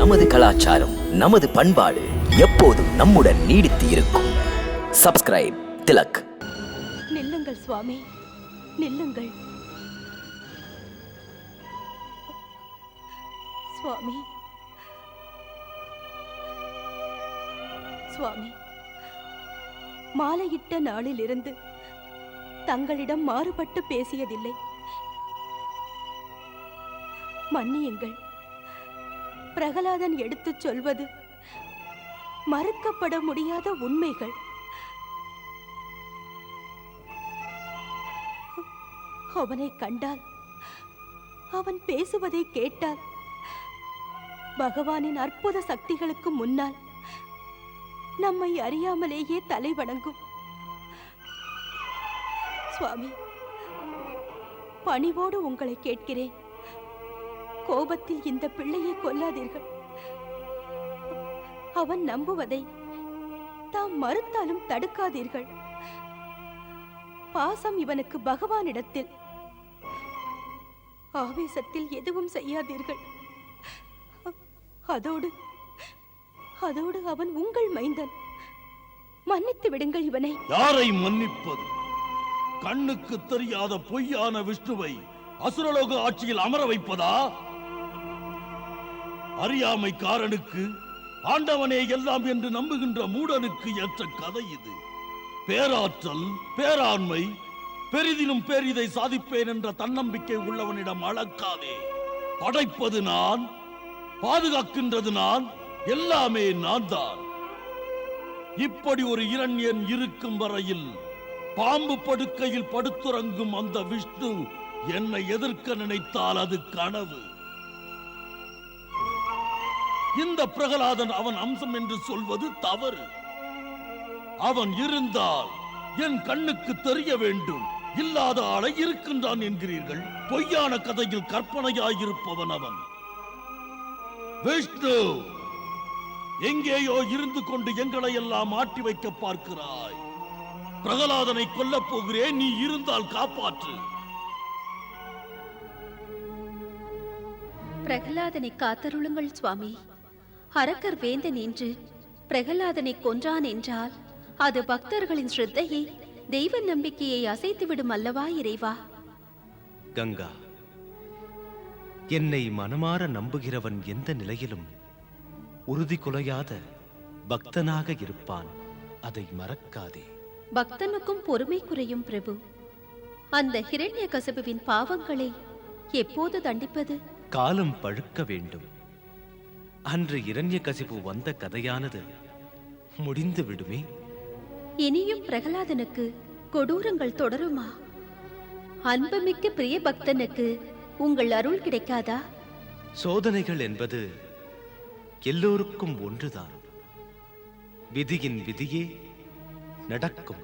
நமது கலாச்சாரம் நமது பண்பாடு எப்போதும் நம்முடன் நீடித்து இருக்கும். சப்ஸ்கிரைப் திலக். நில்லுங்கள் சுவாமி நில்லுங்கள். சுவாமி. சுவாமி மாலையிட்ட நாளிலிருந்து தங்களிடம் மாறுபட்டு பேசியதில்லை. மன்னியுங்கள். பிரகலாதன் எடுத்துச் சொல்வது மறுக்கப்பட முடியாத உண்மைகள். அவனை கண்டால் அவன் பேசுவதை கேட்டால் பகவானின் அற்புத சக்திகளுக்கு முன்னால் நம்மை அறியாமலேயே தலை வணங்கும். சுவாமி பணிவோடு உங்களை கேட்கிறேன். கோபத்தில் இந்த பிள்ளையை கொல்லாதீர்கள். அவன் நம்புவதை தாம் மறுத்தாலும் தடுக்காதீர்கள். பாசம் இவனுக்கு பகவானிடத்தில். ஆவேசத்தில் எதுவும் செய்யாதீர்கள். அதோடு அதோடு அவன் உங்கள் மைந்தன். மன்னித்து விடுங்கள் இவனை. யாரை மன்னிப்பது? கண்ணுக்கு தெரியாத பொய்யான விஷ்ணுவை அசுரலோக ஆட்சியில் அமர வைப்பதா? அறியாமைக்காரனுக்கு ஆண்டவனே எல்லாம் என்று நம்புகின்ற மூடனுக்கு ஏற்ற கதை இது. பேராற்றல் பேராண்மை பெரிதிலும் பேரிதை சாதிப்பேன் என்ற தன்னம்பிக்கை உள்ளவனிடம் அளக்காதே. படைப்பது நான் பாதுகாக்கின்றது நான் எல்லாமே நான் தான் இப்படி ஒரு இரண்யன் இருக்கும் வரையில் பாம்பு படுக்கையில் படுத்துறங்கும் அந்த விஷ்ணு என்னை எதிர்க்க நினைத்தால் அது கனவு. இந்த பிரகலாதன் அவன் அம்சம் என்று சொல்வது தவறு. அவன் இருந்தால் என் கண்ணுக்கு தெரிய வேண்டும். இல்லாத ஆளை இருக்கின்றான் என்கிறீர்கள். பொய்யான கதையில் கற்பனையாயிருப்பவன் அவன். விஷ்ணு எங்கேயோ இருந்து கொண்டு எங்களை எல்லாம் ஆட்டி வைக்க பார்க்கிறாய். பிரகலாதனை கொல்லப் போகிறேன் நீ இருந்தால் காப்பாற்று. பிரகலாதனை காத்தருளுங்கள் சுவாமி. அரக்கர் வேந்தன் என்று பிரகலாதனை கொன்றான் என்றால் அது பக்தர்களின் ஸ்ரத்தையை தெய்வ நம்பிக்கையை அசைத்துவிடும் அல்லவா இறைவா? கங்கா என்னை மனமாற நம்புகிறவன் எந்த நிலையிலும் உறுதி குலையாத பக்தனாக இருப்பான். அதை மறக்காதே. பக்தனுக்கும் பொறுமை குறையும் பிரபு. அந்த ஹிரண்ய கசபுவின் பாவங்களை எப்போது தண்டிப்பது? காலம் பழுக்க வேண்டும். அன்று இரண்யகசிபு வந்த கதையானது முடிந்து விடுமே? இனியும் பிரகலாதனுக்கு கொடூரங்கள் தொடருமா? அன்புமிக்க பிரிய பக்தனுக்கு உங்கள் அருள் கிடைக்காதா? சோதனைகள் என்பது எல்லோருக்கும் ஒன்றுதான். விதியின் விதியே நடக்கும்.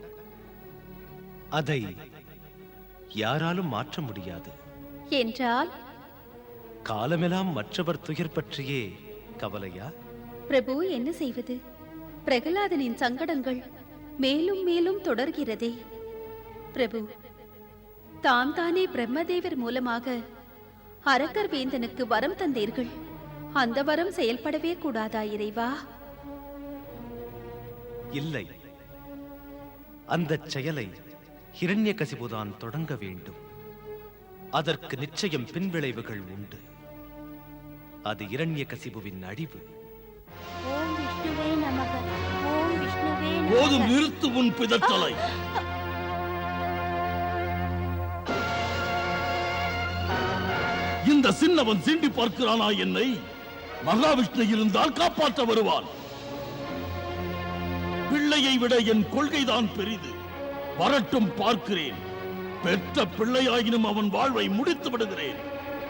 அதை யாராலும் மாற்ற முடியாது. என்றால்? காலமெல்லாம் மற்றவர் துயர் பற்றியே கவலையா? பிரபு என்ன செய்வது? பிரகலாதனின் சங்கடங்கள் மேலும் மேலும் தொடர்கிறதே. பிரபு தாம் தானே பிரம்மதேவர் மூலமாக அரக்கர் வேந்தனுக்கு வரம் தந்தீர்கள். அந்த வரம் செயல்படவே கூடாதா இறைவா? இல்லை. அந்தச் செயலை ஹிரண்யகசிபுதான் தொடங்க வேண்டும். அதற்கு நிச்சயம் பின்விளைவுகள் உண்டு. அது இரண்யகசிபுவின் அழிவு. ஓம் விஷ்ணுவே நமக ஓம் விஷ்ணுவே போதும் நிறுத்து உன் பிதற்றலை. இந்த சின்னவன் சீண்டி பார்க்கிறானா என்னை? மகாவிஷ்ணு இருந்தால் காப்பாற்ற வருவான். பிள்ளையை விட என் கொள்கைதான் பெரிது. வரட்டும் பார்க்கிறேன். பெற்ற பிள்ளையாயினும் அவன் வாழ்வை முடித்து விடுகிறேன்.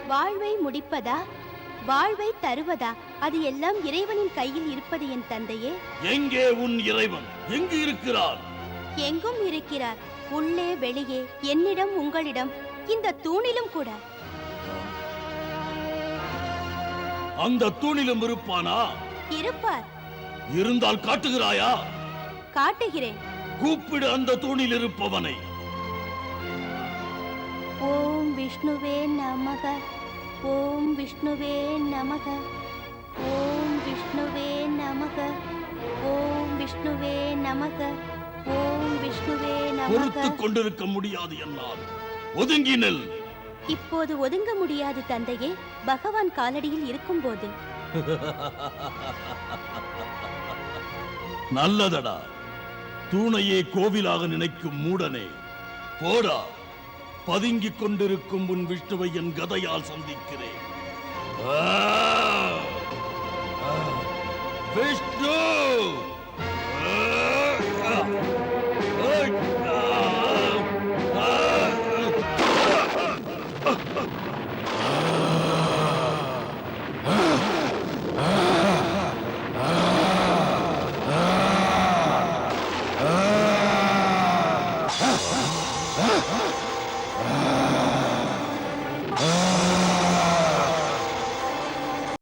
வாழ்வை முடிப்பதா? வாழ்வை தருவதா? அது எல்லாம் இறைவனின் கையில் இருப்பது என் தந்தையே. எங்கே உன் இறைவன்? எங்கு இருக்கிறான் எங்கும் இருக்கிறார். உள்ளே வெளியே என்னிடம் உங்களிடம் இந்த தூணிலும் கூட. அந்த தூணிலும் இருப்பானா? இருப்பார். இருந்தால் காட்டுகிறாயா? காட்டுகிறேன். கூப்பிடு அந்த தூணில் இருப்பவனை. ஓம் விஷ்ணுவே நமக. ஓம் விஷ்ணுவே நமக. ஓம் விஷ்ணுவே நமக. ஓம் விஷ்ணுவே நமக. ஓம் விஷ்ணுவே நமக. பொறுத்து கொண்டிருக்க முடியாது என்னால். ஒதுங்கினில். இப்போது ஒதுங்க முடியாது தந்தையே. பகவான் காலடியில் இருக்கும்போது. நல்லதடா. தூணையே கோவிலாக நினைக்கும் மூடனே. போடா. பதுங்கிக் கொண்டிருக்கும் உன் விஷ்ணுவை என் கதையால் சந்திக்கிறேன். விஷ்ணு!